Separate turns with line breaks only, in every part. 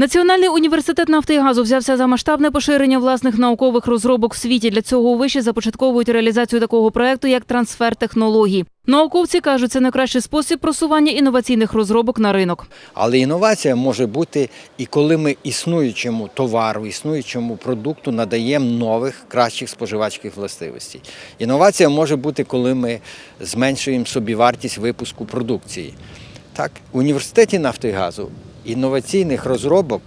Національний університет нафти і газу взявся за масштабне поширення власних наукових розробок в світі. Для цього у виші започатковують реалізацію такого проекту, як трансфер технологій. Науковці кажуть, це найкращий спосіб просування інноваційних розробок на ринок.
Але інновація може бути і коли ми існуючому товару, існуючому продукту надаємо нових кращих споживацьких властивостей. Інновація може бути, коли ми зменшуємо собівартість випуску продукції. Так, в університеті нафти і газу інноваційних розробок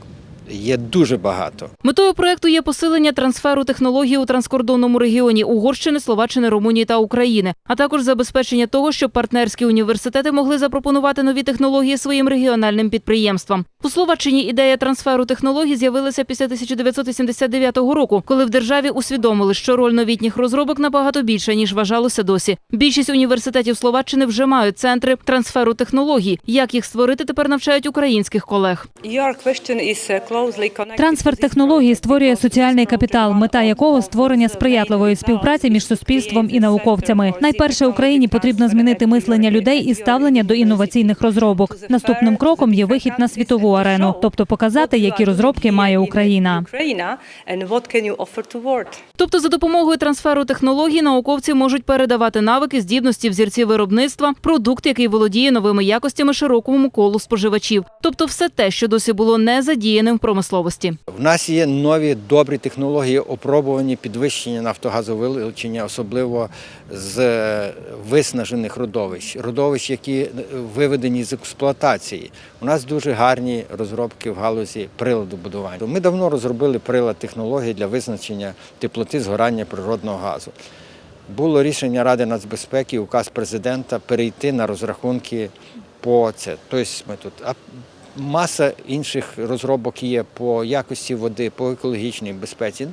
є дуже багато.
Метою проекту є посилення трансферу технологій у транскордонному регіоні Угорщини, Словаччини, Румунії та України, а також забезпечення того, щоб партнерські університети могли запропонувати нові технології своїм регіональним підприємствам. У Словаччині ідея трансферу технологій з'явилася після 1989 року, коли в державі усвідомили, що роль новітніх розробок набагато більша ніж вважалося досі. Більшість університетів Словаччини вже мають центри трансферу технологій. Як їх створити, тепер навчають українських колег.
Your question is uh,
Трансфер технологій створює соціальний капітал, мета якого створення сприятливої співпраці між суспільством і науковцями. Найперше Україні потрібно змінити мислення людей і ставлення до інноваційних розробок. Наступним кроком є вихід на світову арену, тобто показати, які розробки має Україна.
Тобто, за допомогою трансферу технологій науковці можуть передавати навики, здібності, взірці виробництва, продукт, який володіє новими якостями широкому колу споживачів. Тобто, все те, що досі було не задіяним в промисловості.
В нас є нові добрі технології, опробувані підвищення нафтогазовилучення, особливо з е, виснажених родовищ, родовищ, які е, виведені з експлуатації. У нас дуже гарні розробки в галузі приладобудування. Ми давно розробили прилад технології для визначення теплоти згорання природного газу. Було рішення Ради нацбезпеки, указ президента перейти на розрахунки по це. Тобто ми тут. А маса інших розробок є по якості води, по екологічній безпеці.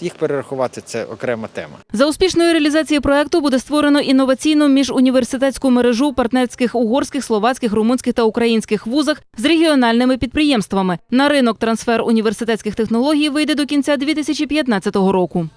Їх перерахувати це окрема тема.
За успішної реалізації проекту буде створено інноваційну міжуніверситетську мережу партнерських угорських, словацьких, румунських та українських вузах з регіональними підприємствами. На ринок трансфер університетських технологій вийде до кінця 2015 року.